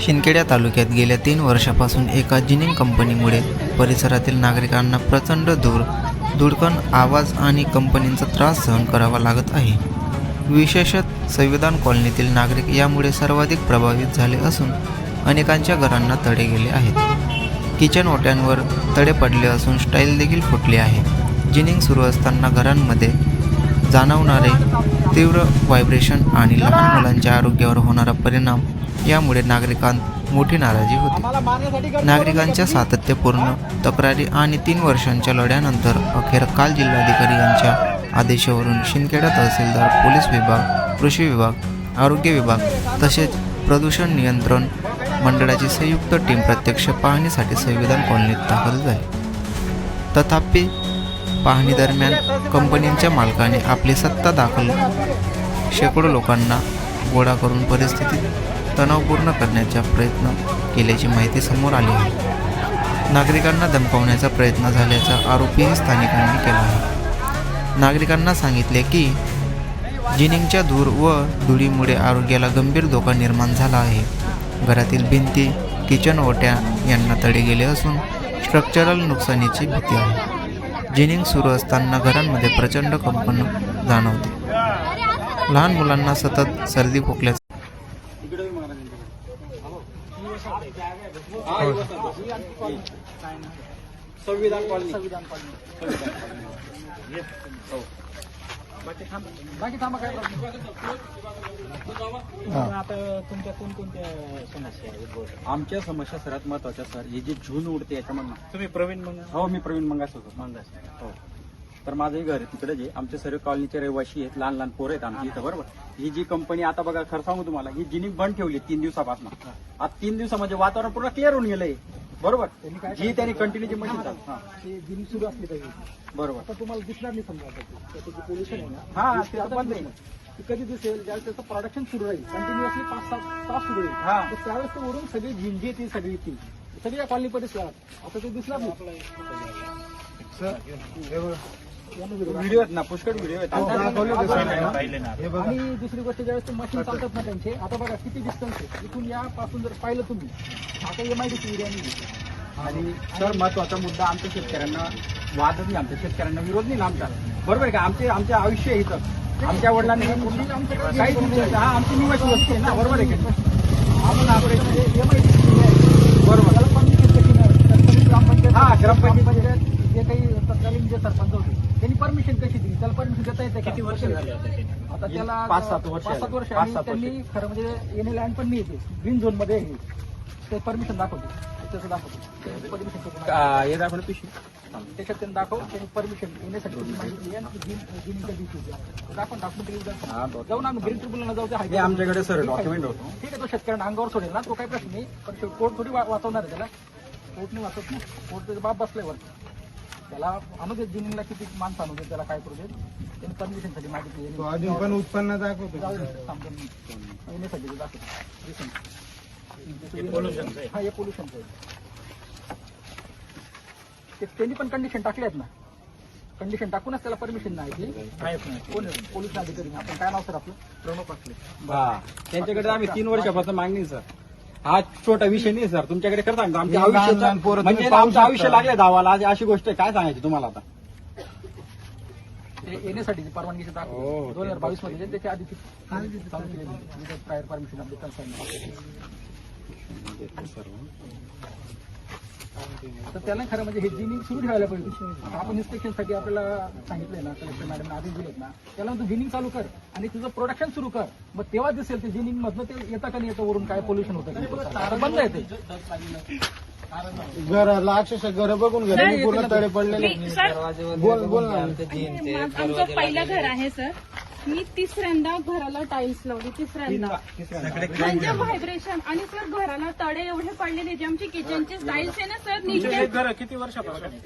शिंदखेडा तालुक्यात गेल्या तीन वर्षापासून एका जिनिंग कंपनीमुळे परिसरातील नागरिकांना प्रचंड धूर धुडकन आवाज आणि कंपनींचा त्रास सहन करावा लागत आहे. विशेषत संविधान कॉलनीतील नागरिक यामुळे सर्वाधिक प्रभावित झाले असून अनेकांच्या घरांना तडे गेले आहेत. किचन ओट्यांवर तडे पडले असून स्टाईल देखील फुटली आहे. जिनिंग सुरू असताना घरांमध्ये जाणवणारे तीव्र व्हायब्रेशन आणि लहान मुलांच्या आरोग्यावर होणारा परिणाम यामुळे नागरिकांत मोठी नाराजी होती. नागरिकांच्या सातत्यपूर्ण तक्रारी आणि तीन वर्षांच्या लढ्यानंतर अखेर काल जिल्हाधिकारी यांच्या आदेशावरून शिंदखेडा तहसीलदार पोलीस विभाग कृषी विभाग आरोग्य विभाग तसेच प्रदूषण नियंत्रण मंडळाची संयुक्त टीम प्रत्यक्ष पाहणीसाठी संविधान कॉलनीत दाखल झाली. तथापि पाहणी दरम्यान मालकाने आपली सत्ता दाखल शेकडो लोकांना गोळा करून परिस्थिती तणावपूर्ण करण्याचा प्रयत्न केल्याची माहिती समोर आली आहे. नागरिकांना धमकावण्याचा प्रयत्न झाल्याचा आरोपही स्थानिकांनी केला आहे. नागरिकांना सांगितले की जिनिंगच्या धूर व धुळीमुळे आरोग्याला गंभीर धोका निर्माण झाला आहे. घरातील भिंती किचन ओट्या यांना तडे गेले असून स्ट्रक्चरल नुकसानीची भीती आहे. जिनिंग सुरू असताना घरांमध्ये प्रचंड कंपन जाणवते. लहान मुलांना सतत सर्दी खोकल्याचा संविधान संविधान बाकी थांबा. काय आता तुमच्या कोणकोणत्या समस्या आहेत. आमच्या समस्या सर्वात महत्त्वाच्या सर ही जी झून उडते याच्यामधनं. तुम्ही प्रवीण मग हो मी प्रवीण मंगास होतो मंदास हो. तर माझंही घर आहे तिकडे जे. आमचे सर्व कॉलनीचे रहिवाशी आहेत लहान लहान पोरं आहेत आमची इथं बरोबर? ही जी कंपनी आता बघा खरं सांगू तुम्हाला ही जिनिंग बंद ठेवली तीन दिवसापासून. आज तीन दिवसामध्ये वातावरण पूर्ण क्लिअर होऊन गेलंय. बरोबर. जी त्यांनी कंटिन्यू जी मशीन चालू हा. ते जिम सुरू असली पाहिजे बरोबर. आता तुम्हाला दिसणार नाही समजा आता ते. त्याचं जे पोल्युशन आहे ना. हा, ते ते आता बंद ते कधी दिसेल? ज्यावेळेस त्याचं प्रोडक्शन सुरू राहील. कंटिन्युअसली पाच सात तास सुरू हा. राहील तर त्यावेळेस ते वरून सगळी झिंजी येतील सगळी येतील सगळी या कॉलनी मध्ये आता ते दिसणार नाही. व्हिडिओ आहेत ना पुष्कळ व्हिडिओ आहेत. आणि दुसरी गोष्ट ज्यावेळेस ते मशीन चालतात ना त्यांचे आता बघा किती डिस्टन्स आहे. इथून या पासून जर पाहिलं तुम्ही आता एम आय डी एरिया आणि सर महत्त्वाचा मुद्दा आमच्या शेतकऱ्यांना वादच नाही आमच्या शेतकऱ्यांना विरोध नाही आमचा बरोबर आहे का? आमचे आमचे आयुष्य आहे इथं. आमच्या वडिलांनी हे काही हा आमची निवासी वस्ती आहे ना बरोबर आहे का? आपण आपण- एम आय डी बरोबर त्याला परमिशन कशी नाही सरकारी ग्रामपंचायत हा, ग्रामपंचायत. ग्रामपंचायत जे काही तत्कालीन जे सरपंच होते त्यांनी परमिशन कशी दिली त्याला परमिशन देता वर्ष आता त्याला पाच सात वर्ष पाच सात वर्ष आणि. त्यांनी खरं म्हणजे एन लँड पण नाही येते ग्रीन झोनमध्ये आहे. ते परमिशन दाखवते. त्याचं दाखवतो. परमिशन हे दाखवलं पिशवी? त्याच्यात त्यांनी दाखव त्यांनी परमिशन येण्यासाठी त्यांनी मागितली आहे आणि ग्रीन ग्रीनच्या दिवशी होती. दाखवून टाकून ते हा, बरोबर. जाऊन आम्ही ग्रीन ट्रिब्युनलला जाऊ हे आमच्याकडे सर डॉक्युमेंट होतो. ठीक आहे तो शेतकऱ्यांना अंगावर सोडेल ना तो काही प्रश्न नाही. पण कोर्ट थोडी वा- वाचवणार आहे त्याला. कोर्ट नाही वाचत ना. कोर्ट त्याचा बाप बसलाय वरती. त्याला आणू देत जिनिंगला किती माणसं आणू देत त्याला काय करू देत? त्यांनी परमिशनसाठी मागितली. आहे. अजून पण उत्पन्न दाखवतो. जाऊ दे, थांब दोन मिनिटं. येण्यासाठी ते दाखवतो. Recent. हा हे पोल्युशनचं आहे. ते त्यांनी पण कंडिशन टाकले आहेत ना. कंडिशन टाकूनच त्याला परमिशन नाही ऐकली कोण? पोलीस अधिकारी. आपण काय नाव सर आपलं? प्रणव पाटले. हा त्यांच्याकडे आम्ही तीन वर्षापासून मागणी सर. हा छोटा विषय नाही सर तुमच्याकडे खरं सांगतो आमच्या लहान आयुष्याचं- तुम्ही म्हणजे पाहू आमचं आयुष्य शकता. लागलं धावाला आज अशी गोष्ट आहे काय सांगायची तुम्हाला आता? ते येण्यासाठी परवानगीचे हो, दोन हजार बावीसमध्ये त्याच्या आधी चालू केलेली. प्रायर परमिशन आपली कन्सर्न तर त्याला खरं म्हणजे हे जिनिंग सुरू ठेवायला पाहिजे. आपण इन्स्पेक्शनसाठी आपल्याला सांगितलंय ना कलेक्टर मॅडम आदेश दिलेत ना. त्याला तू जिनिंग चालू कर आणि तुझं प्रोडक्शन सुरू कर. मग तेव्हा दिसेल ते जिनिंग मधनं ते येतं का नाही येतं वरून काय पोल्युशन होतं बंद आहे ते. घराला अक्षरशः घर बघून घरी पूर्ण तडे पडलेले बोल बोल ना. आमचं पहिलं घर आहे सर. मी तिसऱ्यांदा घराला टाइल्स लावली तिसऱ्यांदा. म्हणजे व्हायब्रेशन आणि सर घराला तडे एवढे पडलेले जे आमचे किचनचे टाइल्स आहे ना सर नीचे किती वर्षापासून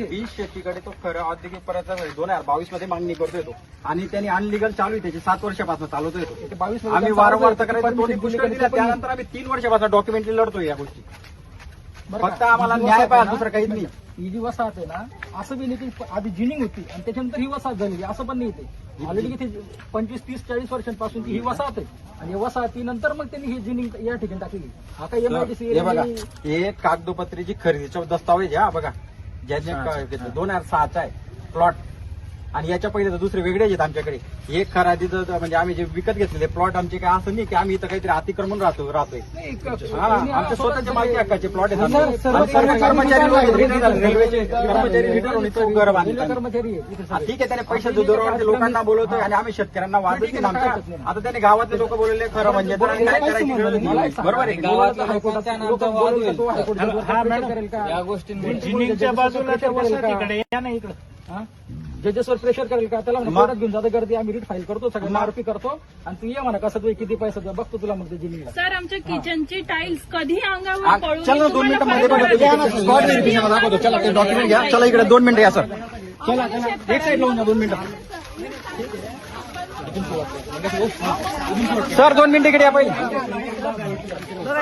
वीस शेतीकडे तो खरं औद्योगिक परत दोन हजार बावीसमध्ये मागणी करतोय तो आणि त्यांनी अनलिगल चालू आहे त्याची सात वर्षापासून चालवतोय तो. ते बावीस आम्ही वारंवार तक्रारी त्यानंतर आम्ही तीन वर्षापासून डॉक्युमेंटरी लढतोय या गोष्टी? फक्त आम्हाला न्याय पाहिजे दुसरं काहीच नाही. ही जी वसाहत आहे ना असं बी नाही की आधी जिनिंग होती आणि त्याच्यानंतर ही वसाहत झालेली असं पण नाही ते. ऑलरेडी इथे पंचवीस तीस चाळीस वर्षांपासून ही वसाहत आहे. आणि वसाहतीनंतर मग त्यांनी ही जिनिंग या ठिकाणी टाकली. हे बघा हे कागदोपत्रीची खरेदीचा दस्तावेज आहे हा बघा. ज्याने. दोन हजार सहाचा आहे. प्लॉट आणि याच्या पहिले तर दुसरे वेगळेच आहेत आमच्याकडे. हे खरादीचं तर म्हणजे आम्ही जे विकत घेतलेले प्लॉट आमचे काय असं नाही की आम्ही इथं काहीतरी अतिक्रमण राहतो राहतोय. हा आमच्या स्वतःच्या मालकी हक्काचे प्लॉट आहेत आमचे. कर्मचारी. रिटायर. रेल्वेचे कर्मचारी रिटायर होऊन इथं घर हा. ठीक आहे त्याने पैसे जोरावरती लोकांना बोलवतोय आणि आम्ही शेतकऱ्यांना वादच नाही आमच्या आता त्याने गावातले लोक बोलवले खरं म्हणजे तर काय करायची गरज नाही. बरोबर आहे गोष्टी बाजूला या नाही इकडं. जजेसवर प्रेशर करेल का त्याला म्हणा कोर्टात घेऊन जातं गर्दी आम्ही रीट फाईल करतो सगळ्यांना आरोपी करतो आणि तू ये म्हणा कसं तू किती पैसा द्या बघतो तुला म्हणते जिनिंगला सर आमच्या किचनची टाईल्स कधी अंगावर पळून चला दोन मिनिटं मध्ये परत स्पॉट व्हेरिफिकेशन दाखवतो. चला ते डॉक्युमेंट घ्या. चला इकडे दोन मिनिटं या सर चला चला एक साईड लावून द्या दोन मिनिटं. सर दोन मिनिटं इकडे या सर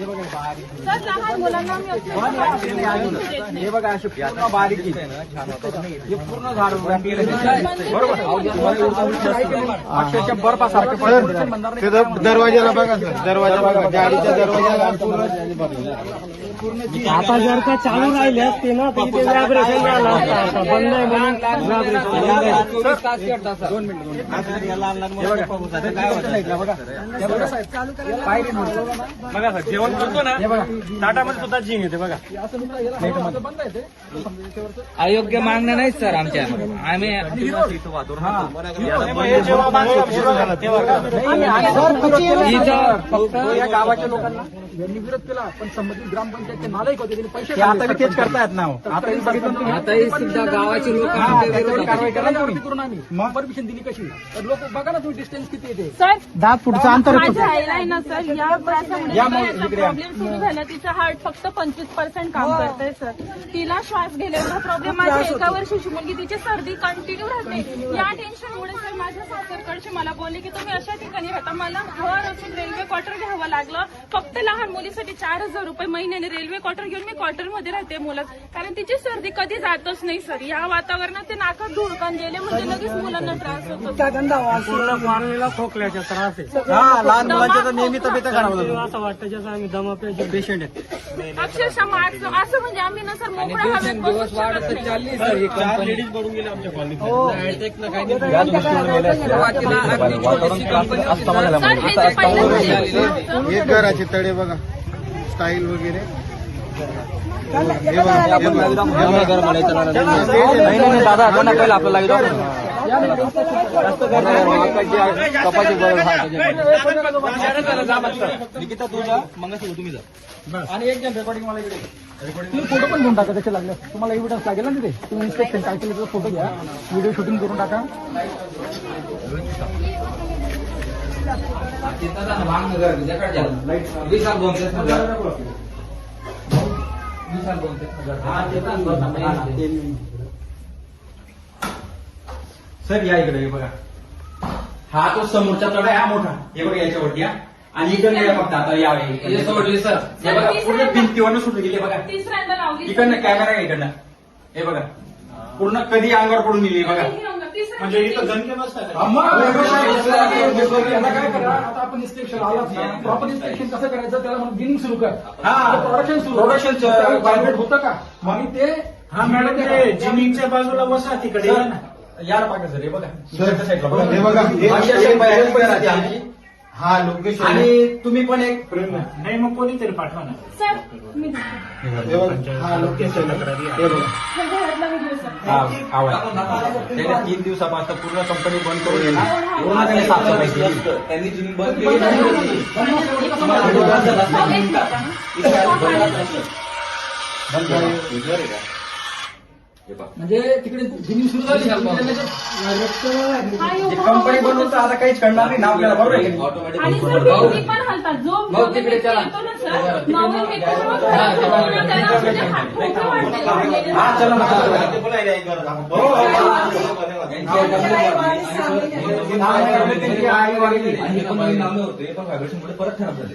लहान मुलांना हे बघा अशी पूर्ण बारीक हे पूर्ण झाड बरोबर? अक्षरशः बर्फासारखं. ते दरवाजाला बघा सर. दरवाजा बघा. गाडीच्या दरवाजाला पूर्ण आता जर का चालू राहिले असते ना झालं असतं आता. बंद आहे म्हणून बघा. सर. जेवण करतो ना ताटामध्ये सुद्धा जिंग येते बघा. बंद आहे ते समजा याच्यावरचं. अयोग्य मागण्या नाहीत सर आमच्या. आम्ही इथं फक्त या गावाच्या लोकांना? यांनी विरोध केला पण संबंधित ग्रामपंचायतचे नालायक होते त्यांनी पैसे ते आता बी तेच करतायत ना हो. आता बी बघितलं तुम्ही? आताही सुद्धा गावाचे लोक हा, आमच्या त्याच्यावर विरोधात कारवाई करा ना कारवाई तुम्ही. करून आम्ही. परमिशन दिली कशी? तर लोक बघा ना तुम्ही डिस्टन्स किती येते सर दहा फुटचं अंतर माझ्या आईला आहे ना सर या त्रासामुळे या तिला मग याचा इकडे या. प्रॉब्लेम सुरू झाला. तिचा हार्ट फक्त पंचवीस पर्सेंट काम करतंय सर. तिला श्वास घ्यायला प्रॉब्लेम माझी एका वर्षाची मुलगी तिची सर्दी कंटिन्यू राहते. या टेन्शनमुळे सर माझ्या सासरकडचे मला बोलले की तुम्ही अशा ठिकाणी राहता. मला घर असून रेल्वे क्वार्टर घ्यावं लागलं. फक्त लहान मुलीसाठी चार हजार रुपये महिन्याने रेल्वे क्वार्टर घेऊन मी क्वार्टरमध्ये राहते मुलं. कारण तिची सर्दी कधी जातच नाही सर. या वातावरणात ते नाकात धुळकान गेले म्हणजे लगेच मुलांना त्रास होतो. खोकल्याचा त्रास आहे. हा लहान मुलांच्या तर नेहमी तब्येत खराब होतात. असं वाटतं जसं आम्ही दमाप्याचे पेशंट आहेत अक्षरशः असं म्हणजे आम्ही ना सर मोकळ्या हवेत शकत नाही. चालली सर ही सर. सर हे जे पहिलं म्हणजे- हे घराचे तडे बघा. स्टाईल वगैरे. दादा पहिला आपल्याला इथं निकिता तुझा मंगळसूत्र तुम्ही जा. आणि एक जण रेकॉर्डिंग मला इकडे. तुम्ही फोटो पण घेऊन टाका त्याचे लागले तुम्हाला एव्हिडन्स लागेल ना तिथे. तुम्ही इन्स्पेक्शन काय केलं फोटो घ्या. व्हिडिओ शूटिंग करून टाका. सर या इकडे बघा. हा तो समोरचा तडा आहे हा मोठा. हे बघा याच्यावरती हा. आणि इकडनं या फक्त आता या हे सोडली सर. हे बघा. पूर्ण भिंतीवरनं सुटून गेली बघा. तिसऱ्यांदा लावली इकडनं कॅमेरा आहे इकडनं. हे बघा. पूर्ण कधी अंगावर पडून गेली बघा. म्हणजे इथं याला काय करा? आता आपण इन्स्पेक्शन आलाच ना. प्रॉपर इन्स्पेक्शन कसं करायचं? त्याला म्हणून सुरू कर. हा. प्रोडक्शन सुरू. चं- व्हायब्रेट होतं का? आणि ते हा मॅडम ते जिनिंगच्या बाजूला बसा तिकडे. यार पाका सर हे बघा. साईडला बघा. हे बघा, हे-. हा लोकेशन आणि तुम्ही पण एक नाही मग कोणीतरी पाठवा ना. सर मी हे बघा हा लोकेशन हे बघा. हे घरातला व्हिडिओ सर. हा, आवाज. त्याने तीन दिवसापासून पूर्ण कंपनी बंद करून दिली. पूर्ण त्याने साफसफाई केली त्यांनी जिम बंद केली. म्हणजे तिकडे गिनिंग सुरू झाली कंपनी बनवून तर आता काहीच करणार नाही ना आपल्याला बरोबर आहे का? आणि सर भिंती पण हलतात जो भाऊ, तिकडे चला. येतो ना सर नवीन व्यक्ती जेव्हा घरात येतो ना, त्याला म्हणजे हात ठोके वाटले. हा चला ना चला. हो, हो, हो. आई वाढली आणि हे पण नवीन नामे होते पण व्हायब्रेशनमुळे परत खराब झाले